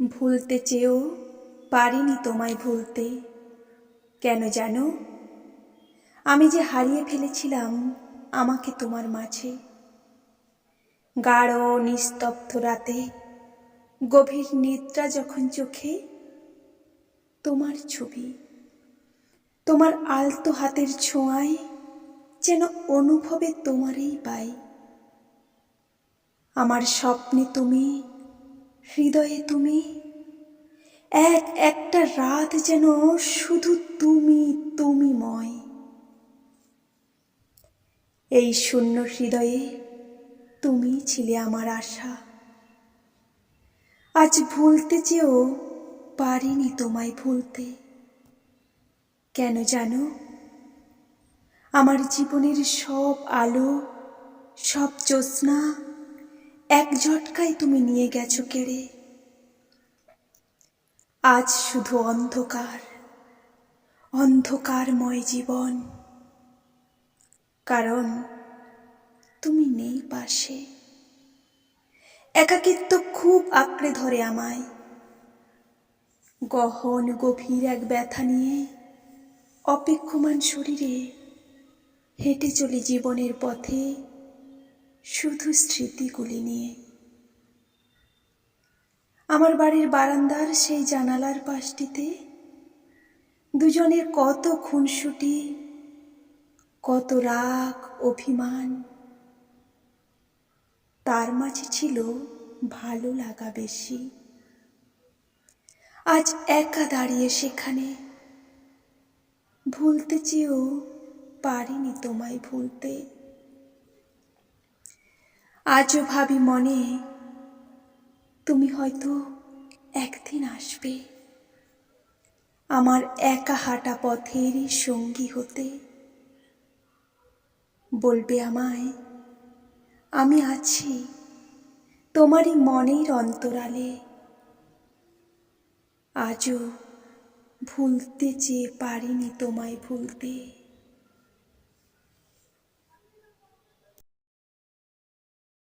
ভুলতে চেয়েও পারিনি তোমায় ভুলতে। কেন জানো? আমি যে হারিয়ে ফেলেছিলাম আমাকে তোমার মাঝে। গাঢ়, নিস্তব্ধ রাতে, গভীর নিদ্রা যখন চোখে, তোমার ছবি, তোমার আলতো হাতের ছোঁয়ায় যেন অনুভবে তোমারই পাই। আমার স্বপ্নে তুমি হৃদয়ে তুমি, এক একটা রাত যেন শুধু তুমি তুমি ময়। এই শূন্য হৃদয়ে তুমি ছিলে আমার আশা। আজ ভুলতে চেয়েও পারিনি তোমায় ভুলতে। কেন জানো? আমার জীবনের সব আলো, সব জ্যোৎস্না এক ঝটকায় তুমি নিয়ে গেছো কেড়ে। আজ শুধু অন্ধকার, অন্ধকারময় জীবন। কারণ তুমি নেই পাশে। একাকিত্ব খুব আঁকড়ে ধরে আমায়। গহন গভীর এক ব্যথা নিয়ে অপেক্ষমান শরীরে হেঁটে চলি জীবনের পথে। শুধু স্মৃতিগুলি নিয়ে। আমার বাড়ির বারান্দার সেই জানালার পাশটিতে দুজনের কত খুনসুটি, কত রাগ, অভিমান। তার মাঝে ছিল ভালো লাগা বেশি। আজ একা দাঁড়িয়ে সেখানে ভুলতে চেয়েও পারিনি তোমায় ভুলতে। আজও ভাবি মনে, তুমি হয়তো একদিন আসবে। আমার একা হাঁটা পথের সঙ্গী হতে বলবে আমায়, আমি আছি তোমারই মনের অন্তরালে। আজও ভুলতে চেয়ে পারিনি তোমায় ভুলতে।